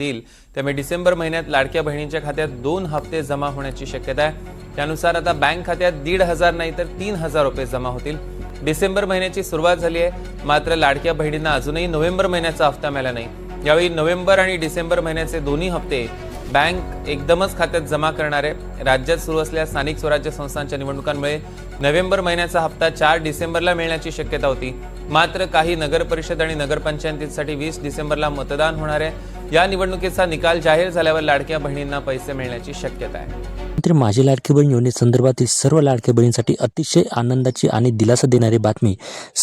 देईल त्यामुळे डिसेंबर महिन्यात लाडक्या बहिणींच्या खात्यात दोन हप्ते जमा होण्याची शक्यता आहे. त्यानुसार आता बँक खात्यात दीड हजार नाही तर तीन हजार रुपये जमा होतील. डिसेंबर महिन्याची सुरुवात झाली आहे. मात्र लाडक्या बहिणींना अजूनही नोव्हेंबर महिन्याचा हप्ता मिळाला नाही. यावेळी नोव्हेंबर आणि डिसेंबर महिन्याचे दोन्ही हप्ते बँक एकदमच खात्यात जमा करणार आहे. राज्यात सुरू असलेल्या स्थानिक स्वराज्य संस्थांच्या निवडणुकांमुळे नोव्हेंबर महिन्याचा हप्ता चार डिसेंबरला मिळण्याची शक्यता होती. मात्र काही नगर परिषद आणि नगरपंचायतींसाठी वीस डिसेंबरला मतदान होणार आहे. या निवडणुकीचा निकाल जाहीर झाल्यावर लाडक्या बहिणींना पैसे मिळण्याची शक्यता आहे. तर माझी लाडकी बहीण योजनेसंदर्भातील सर्व लाडक्या बहिणींसाठी अतिशय आनंदाची आणि दिलासा देणारी बातमी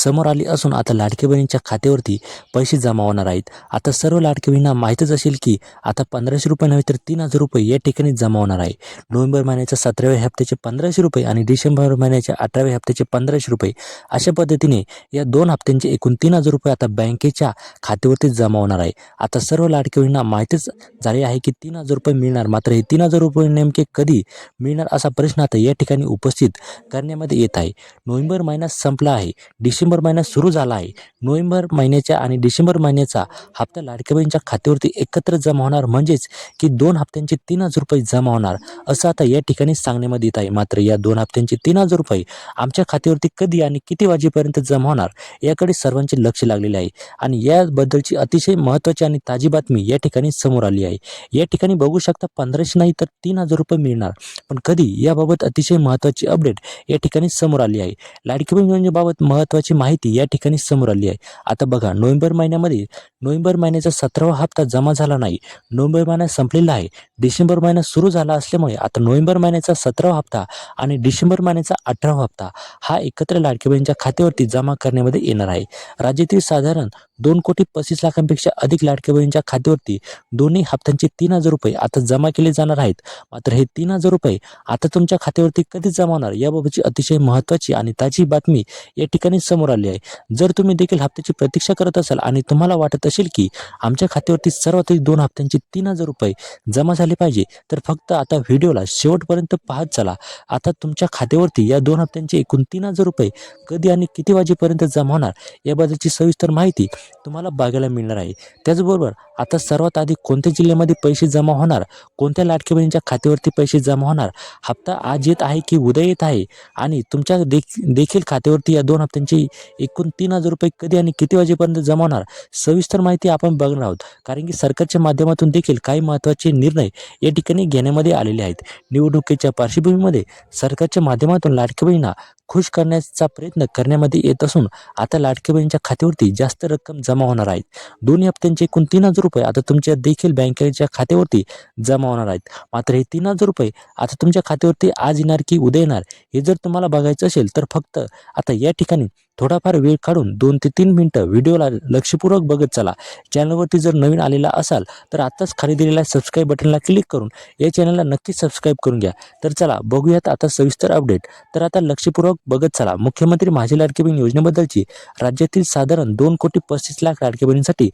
समोर आली असून आता लाडक्या बहिणींच्या खात्यावरती पैसे जमा होणार आहेत. आता सर्व लाडक्या बहिणींना माहीतच असेल की आता पंधराशे रुपये नव्हे तर तीन हजार रुपये या ठिकाणी जमा होणार आहे. नोव्हेंबर महिन्याच्या सतराव्या हप्त्याचे पंधराशे रुपये आणि डिसेंबर महिन्याच्या अठराव्या हप्त्याचे पंधराशे रुपये अशा पद्धतीने या दोन हप्त्यांचे एकूण तीन हजार रुपये आता बँकेच्या खात्यावरती जमा होणार आहे. आता सर्व लाडक्या बहिणींना माहीतच झाली आहे की तीन हजार रुपये मिळणार. मात्र हे तीन हजार रुपये नेमके कधी मिळणार असा प्रश्न आता या ठिकाणी उपस्थित करण्यामध्ये येत आहे. नोव्हेंबर महिना संपला आहे. डिसेंबर महिना सुरू झाला आहे. नोव्हेंबर महिन्याच्या आणि डिसेंबर महिन्याचा हप्ता लाडकेबाईंच्या खात्यावरती एकत्र जमा होणार म्हणजेच की दोन हप्त्यांचे तीन हजार रुपये जमा होणार असं आता या ठिकाणी सांगण्यामध्ये येत आहे. मात्र या दोन हप्त्यांचे तीन हजार रुपये आमच्या खात्यावरती कधी आणि किती वाजेपर्यंत जमा होणार याकडे सर्वांचे लक्ष लागलेले आहे. आणि याबद्दलची अतिशय महत्त्वाची आणि ताजी बातमी या ठिकाणी समोर आली आहे. या ठिकाणी बघू शकता पंधराशे नाही तर तीन हजार रुपये मिळणार. पण कधी याबाबत अतिशय महत्त्वाची अपडेट या ठिकाणी समोर आली आहे. लाडकी बहीण योजनेबाबत महत्त्वाची माहिती या ठिकाणी समोर आली आहे. आता बघा नोव्हेंबर महिन्यामध्ये नोव्हेंबर महिन्याचा सतरावा हप्ता जमा झाला नाही. नोव्हेंबर महिना संपलेला आहे. डिसेंबर महिना सुरू झाला असल्यामुळे आता नोव्हेंबर महिन्याचा सतरावा हप्ता आणि डिसेंबर महिन्याचा अठरावा हप्ता हा एकत्र लाडकी बहिणीच्या खात्यावरती जमा करण्यामध्ये येणार आहे. राज्यातील साधारण दोन कोटी पस्तीस लाखांपेक्षा अधिक लाडक्या बहिणीच्या खात्यावरती दोन्ही हप्त्यांचे तीन हजार रुपये आता जमा केले जाणार आहेत. मात्र हे तीन हजार रुपये आता तुमच्या खात्यावरती कधी जमा होणार याबाबतची अतिशय महत्त्वाची आणि ताजी बातमी या ठिकाणी समोर आली आहे. जर तुम्ही देखील हप्त्याची प्रतीक्षा करत असाल आणि तुम्हाला वाटत असेल की आमच्या खात्यावरती सर्वाधिक दोन हप्त्यांचे तीन हजार रुपये जमा झाले पाहिजे तर फक्त आता व्हिडिओला शेवटपर्यंत पाहत चला. आता तुमच्या खात्यावरती या दोन हप्त्यांचे एकूण तीन हजार रुपये कधी आणि किती वाजेपर्यंत जमा होणार याबद्दलची सविस्तर माहिती तुम्हाला बघायला मिळणार आहे. त्याचबरोबर आता सर्वात आधी कोणत्या जिल्ह्यामध्ये पैसे जमा होणार? कोणत्या लाडक्या बहिणीच्या खात्यावरती पैसे जमा होणार? हप्ता आज येत आहे की उद्या येत आहे? आणि तुमच्या देख देखील खात्यावरती या दोन हप्त्यांची एकूण तीन हजार रुपये कधी आणि किती वाजेपर्यंत जमा होणार? सविस्तर माहिती आपण बघणार आहोत. कारण की सरकारच्या माध्यमातून देखील काही महत्त्वाचे निर्णय या ठिकाणी घेण्यामध्ये आलेले आहेत. निवडणुकीच्या पार्श्वभूमीमध्ये सरकारच्या माध्यमातून लाडक्या बहिणींना खुश करण्याचा प्रयत्न करण्यामध्ये येत असून आता लाडक्या बहिणीच्या खात्यावरती जास्त रक्कम जमा होणार आहेत. दोन हप्त्यांचे एकूण तीन हजार रुपये आता तुमच्या देखील बँकेच्या खात्यावरती जमा होणार आहेत. मात्र हे तीन हजार रुपये आता तुमच्या खात्यावरती आज येणार की उद्या येणार हे जर तुम्हाला बघायचं असेल तर फक्त आता या ठिकाणी थोडाफार वेळ काढून दोन ते तीन मिनटं व्हिडिओला लक्षपूर्वक बघत चला. चॅनलवरती जर नवीन आलेला असाल तर आत्ताच खाली दिलेल्या सबस्क्राईब बटनला क्लिक करून या चॅनलला नक्कीच सबस्क्राईब करून घ्या. तर चला बघूयात आता सविस्तर अपडेट तर आता लक्षपूर्वक बघत चला मुख्यमंत्री माझी लाडकी बहीण योजनेबद्दलची राज्यातील साधारण दोन कोटी पस्तीस लाख लाडक्या बहिणींसाठी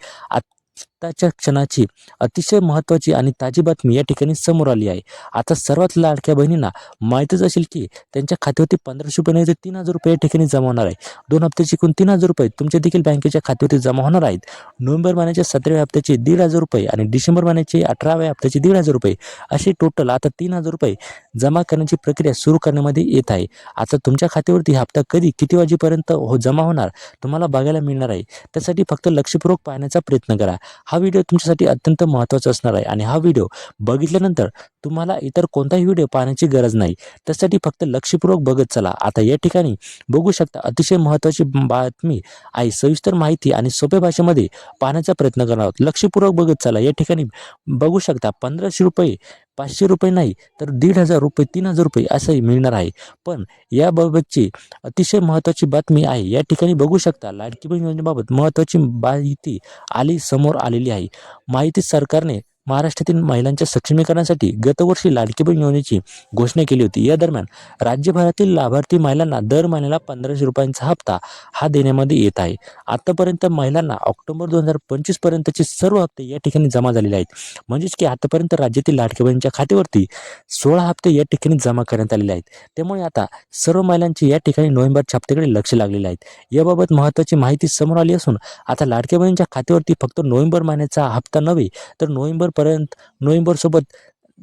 आत्ताच्या क्षणाची अतिशय महत्त्वाची आणि ताजी बातमी या ठिकाणी समोर आली आहे. आता सर्वात लाडक्या बहिणींना माहीतच असेल की त्यांच्या खात्यावरती पंधराशे रुपये नाही तर तीन हजार रुपये या ठिकाणी जमा होणार आहे. दोन हप्त्याची एकूण तीन हजार रुपये तुमच्या देखील बँकेच्या खात्यावरती जमा होणार आहेत. नोव्हेंबर महिन्याच्या सतराव्या हप्त्याचे दीड हजार रुपये आणि डिसेंबर महिन्याचे अठराव्या हप्त्याचे दीड हजार रुपये असे टोटल आता तीन हजार रुपये जमा करण्याची प्रक्रिया सुरू करण्यामध्ये येत आहे. आता तुमच्या खात्यावरती हप्ता कधी किती वाजेपर्यंत हो जमा होणार तुम्हाला बघायला मिळणार आहे. त्यासाठी फक्त लक्षपूर्वक पाहण्याचा प्रयत्न करा. हा व्हिडिओ तुमच्यासाठी अत्यंत महत्त्वाचा असणार आहे. आणि हा व्हिडिओ बघितल्यानंतर तुम्हाला इतर कोणताही व्हिडिओ पाहण्याची गरज नाही. त्यासाठी फक्त लक्षपूर्वक बघत चला. आता या ठिकाणी बघू शकता अतिशय महत्त्वाची बातमी आहे. सविस्तर माहिती आणि सोप्या भाषेमध्ये पाहण्याचा प्रयत्न करणार आहोत. लक्षपूर्वक बघत चला. या ठिकाणी बघू शकता पंधराशे रुपये पाचशे रुपये नाही तर दीड हजार रुपये तीन हजार रुपये असंही मिळणार आहे. पण याबाबतची अतिशय महत्त्वाची बातमी आहे. या ठिकाणी बघू शकता लाडकी बहीण योजनेबाबत महत्त्वाची माहिती आली समोर आलेली आहे. माहिती सरकारने महाराष्ट्रातील महिलांच्या सक्षमीकरणासाठी गतवर्षी लाडकी बहीण योजनेची घोषणा केली होती. या दरम्यान राज्यभरातील लाभार्थी महिलांना दर महिन्याला पंधराशे रुपयांचा हप्ता हा देण्यामध्ये येत आहे. आतापर्यंत महिलांना ऑक्टोबर दोन हजार पंचवीस पर्यंतचे सर्व हप्ते या ठिकाणी जमा झालेले आहेत. म्हणजेच की आतापर्यंत राज्यातील लाडकी बहिणीच्या खात्यावरती सोळा हप्ते या ठिकाणी जमा करण्यात आलेले आहेत. त्यामुळे आता सर्व महिलांचे या ठिकाणी नोव्हेंबरच्या हप्त्याकडे लक्ष लागलेले आहेत. याबाबत महत्त्वाची माहिती समोर आली असून आता लाडक्या बहिणीच्या खात्यावरती फक्त नोव्हेंबर महिन्याचा हप्ता नव्हे तर नोव्हेंबर नोव्हेंबरपर्यंत नोव्हेंबरसोबत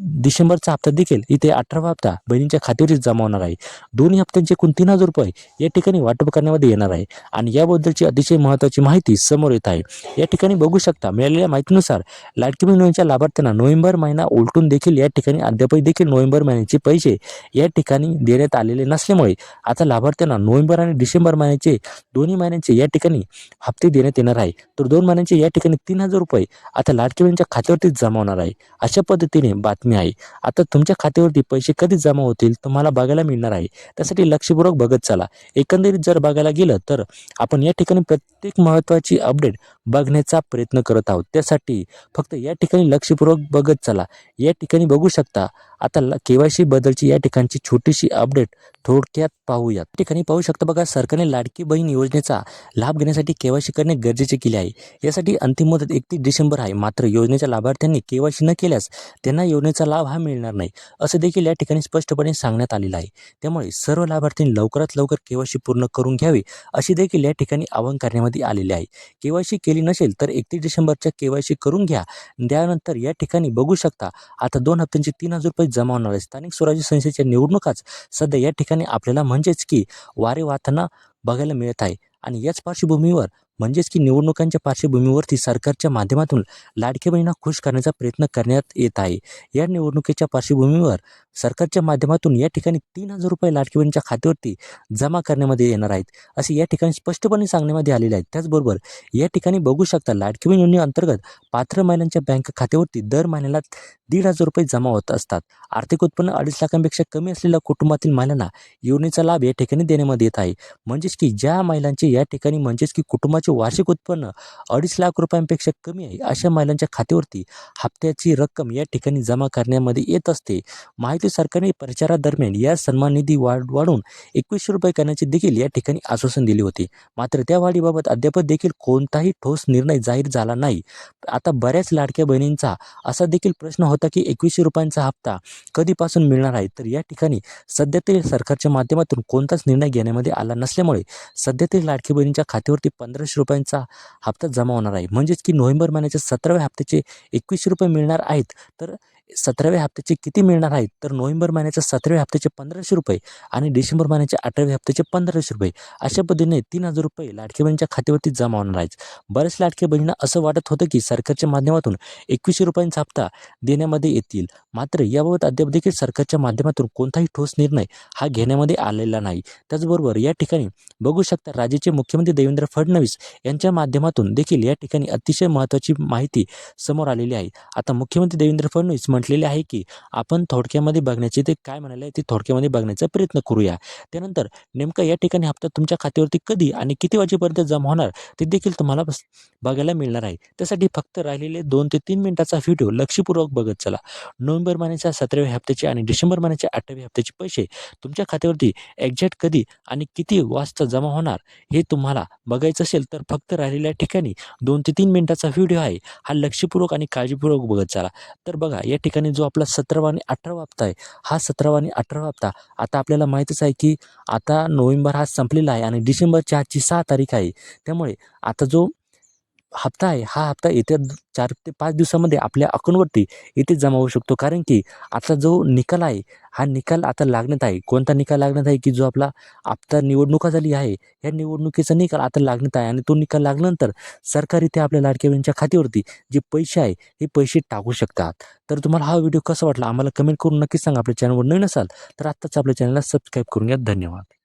डिसेंबरचा हप्ता देखील इथे अठरावा हप्ता बहिणींच्या खात्यावरच जमा होणार आहे. दोन्ही हप्त्यांचे एकूण तीन हजार रुपये या ठिकाणी वाटप करण्यामध्ये येणार आहे आणि याबद्दलची अतिशय महत्त्वाची माहिती समोर येत आहे. या ठिकाणी बघू शकता मिळालेल्या माहितीनुसार लाडकी योजनेच्या लाभार्थ्यांना नोव्हेंबर महिना उलटून देखील या ठिकाणी अद्यापही देखील नोव्हेंबर महिन्याचे पैसे या ठिकाणी देण्यात आलेले नसल्यामुळे आता लाभार्थ्यांना नोव्हेंबर आणि डिसेंबर महिन्याचे दोन्ही महिन्यांचे या ठिकाणी हप्ते देण्यात येणार आहे. तर दोन महिन्यांचे या ठिकाणी तीन हजार रुपये आता लाडकी बहिणीच्या खात्यावरतीच जमा होणार आहे. अशा पद्धतीने बातमी आहे. आता तुमच्या खात्यावरती पैसे कधी जमा होतील तुम्हाला बघायला मिळणार आहे. त्यासाठी लक्षपूर्वक बघत चला. एकंदरीत जर बघायला गेलं तर आपण या ठिकाणी प्रत्येक महत्त्वाची अपडेट बघण्याचा प्रयत्न करत आहोत. त्यासाठी फक्त या ठिकाणी लक्षपूर्वक बघत चला. या ठिकाणी बघू शकता. आता के वाय सी बद्दलची या ठिकाणची छोटीशी अपडेट थोडक्यात पाहूयात. ठिकाणी पाहू शकता बघा सरकारने लाडकी बहीण योजनेचा लाभ घेण्यासाठी केवायसी करणे गरजेचे केले आहे. यासाठी अंतिम मुदत एकतीस डिसेंबर आहे. मात्र योजनेच्या लाभार्थ्यांनी केवायसी न केल्यास त्यांना योजनेचा लाभ हा मिळणार नाही असं देखील या ठिकाणी स्पष्टपणे सांगण्यात आलेलं आहे. त्यामुळे सर्व लाभार्थ्यांनी लवकरात लवकर केवायसी पूर्ण करून घ्यावी अशी देखील या ठिकाणी आवाहन करण्यामध्ये आलेले आहे. केवायसी केली नसेल तर एकतीस डिसेंबरच्या केवायसी करून घ्या. त्यानंतर या ठिकाणी बघू शकता आता दोन हप्त्यांचे तीन हजार रुपये जमा होणार आहे स्थानिक स्वराज्य संस्थेच्या निवडणुकाच सध्या या ठिकाणी आपल्याला म्हणजेच की वारे वाहताना बघायला मिळत आहे. आणि याच पार्श्वभूमीवर म्हणजेच की निवडणुकांच्या पार्श्वभूमीवरती सरकारच्या माध्यमातून लाडक्या बहिणींना खुश करण्याचा प्रयत्न करण्यात येत आहे. या निवडणुकीच्या पार्श्वभूमीवर सरकारच्या माध्यमातून या ठिकाणी तीन हजार रुपये लाडकी बहिणीच्या खात्यावरती जमा करण्यामध्ये येणार आहेत असे या ठिकाणी स्पष्टपणे सांगण्यामध्ये आलेले आहेत. त्याचबरोबर या ठिकाणी बघू शकता लाडकी बहीण योजनेअंतर्गत पात्र महिलांच्या बँक खात्यावरती दर महिन्याला दीड हजार रुपये जमा होत असतात. आर्थिक उत्पन्न अडीच लाखांपेक्षा कमी असलेल्या कुटुंबातील महिलांना योजनेचा लाभ या ठिकाणी देण्यामध्ये येत आहे. म्हणजेच की ज्या महिलांचे या ठिकाणी म्हणजेच की कुटुंबाचे वार्षिक उत्पन्न अडीच लाख रुपयांपेक्षा कमी आहे अशा महिलांच्या खात्यावरती हप्त्याची रक्कम या ठिकाणी जमा करण्यामध्ये येत असते. माहिती सरकारने प्रचारादरम्यान या सन्मान निधी वाढ वाढून एकवीसशे रुपये करण्याचे देखील या ठिकाणी आश्वासन दिले होते. मात्र त्या वाढीबाबत अद्याप देखील कोणताही ठोस निर्णय जाहीर झाला नाही. आता बऱ्याच लाडक्या बहिणींचा असा देखील प्रश्न होता की एकवीसशे रुपयांचा हप्ता कधीपासून मिळणार आहे? तर या ठिकाणी सध्या तरी सरकारच्या माध्यमातून कोणताच निर्णय घेण्यामध्ये आला नसल्यामुळे सध्या तरी लाडकी बहिणींच्या खात्यावरती पंधराशे रुपयांचा हप्ता जमा होणार आहे. म्हणजेच की नोव्हेंबर महिन्याच्या सतराव्या हप्त्याचे एकवीसशे रुपये मिळणार आहेत. तर सतराव्या हप्त्याचे किती मिळणार आहेत? तर नोव्हेंबर महिन्याच्या सतराव्या हप्त्याचे पंधराशे रुपये आणि डिसेंबर महिन्याच्या अठराव्या हप्त्याचे पंधराशे रुपये. अशा पद्धतीने तीन हजार रुपये लाडके बहिणीच्या खात्यावरती जमा होणार आहेत. बऱ्याच लाडके बहिणींना असं वाटत होतं की सरकारच्या माध्यमातून एकवीसशे रुपयांचा हप्ता देण्यामध्ये येतील. मात्र याबाबत अद्याप देखील सरकारच्या माध्यमातून कोणताही ठोस निर्णय हा घेण्यामध्ये आलेला नाही. त्याचबरोबर या ठिकाणी बघू शकता राज्याचे मुख्यमंत्री देवेंद्र फडणवीस यांच्या माध्यमातून देखील या ठिकाणी अतिशय महत्त्वाची माहिती समोर आलेली आहे. आता मुख्यमंत्री देवेंद्र फडणवीस म्हटलेले आहे की आपण थोडक्यामध्ये बघण्याचे ते काय म्हणाले आहे ते थोडक्यामध्ये बघण्याचा प्रयत्न करूया. त्यानंतर नेमका या ठिकाणी हप्ता तुमच्या खात्यावरती कधी आणि किती वाजेपर्यंत जमा होणार ते देखील तुम्हाला बस- बघायला मिळणार आहे. त्यासाठी फक्त राहिलेले दोन ते तीन मिनिटाचा व्हिडिओ लक्षपूर्वक बघत चला. नोव्हेंबर महिन्याच्या सतराव्या हप्त्याचे आणि डिसेंबर महिन्याच्या आठव्या हप्त्याचे पैसे तुमच्या खात्यावरती एक्झॅक्ट कधी आणि किती वाजता जमा होणार हे तुम्हाला बघायचं असेल तर फक्त राहिलेल्या ठिकाणी दोन ते तीन मिनिटाचा व्हिडिओ आहे. हा लक्षपूर्वक आणि काळजीपूर्वक बघत चला. तर बघा या ठिकाणी ठिकाणी जो आपला सतरावा आणि अठरावा हप्ता आहे हा सतरावा आणि अठरावा हप्ता आता आपल्याला माहीतच आहे की आता नोव्हेंबर हा संपलेला आहे आणि डिसेंबरच्या आजची सहा तारीख आहे. त्यामुळे आता जो हप्ता आहे. हा हप्ता येत्या चार ते पाच दिवसामध्ये आपल्या अकाउंटवरती येथे जमा होऊ शकतो. कारण की आता जो निकाल आहे हा निकाल आता लागण्यात आहे. कोणता निकाल लागण्यात आहे की जो आपला आता निवडणुका झाली आहे या निवडणुकीचा निकाल आता लागण्यात आहे आणि तो निकाल लागल्यानंतर सरकार इथे आपल्या लाडक्या बहिणीच्या खात्यावरती जे पैसे आहे हे पैसे टाकू शकतात. तर तुम्हाला हा व्हिडिओ कसा वाटला? आम्हाला कमेंट करून नक्कीच सांगा. आपल्या चॅनलवर नवीन असाल तर आत्ताच आपल्या चॅनलला सबस्क्राईब करून घ्या. धन्यवाद.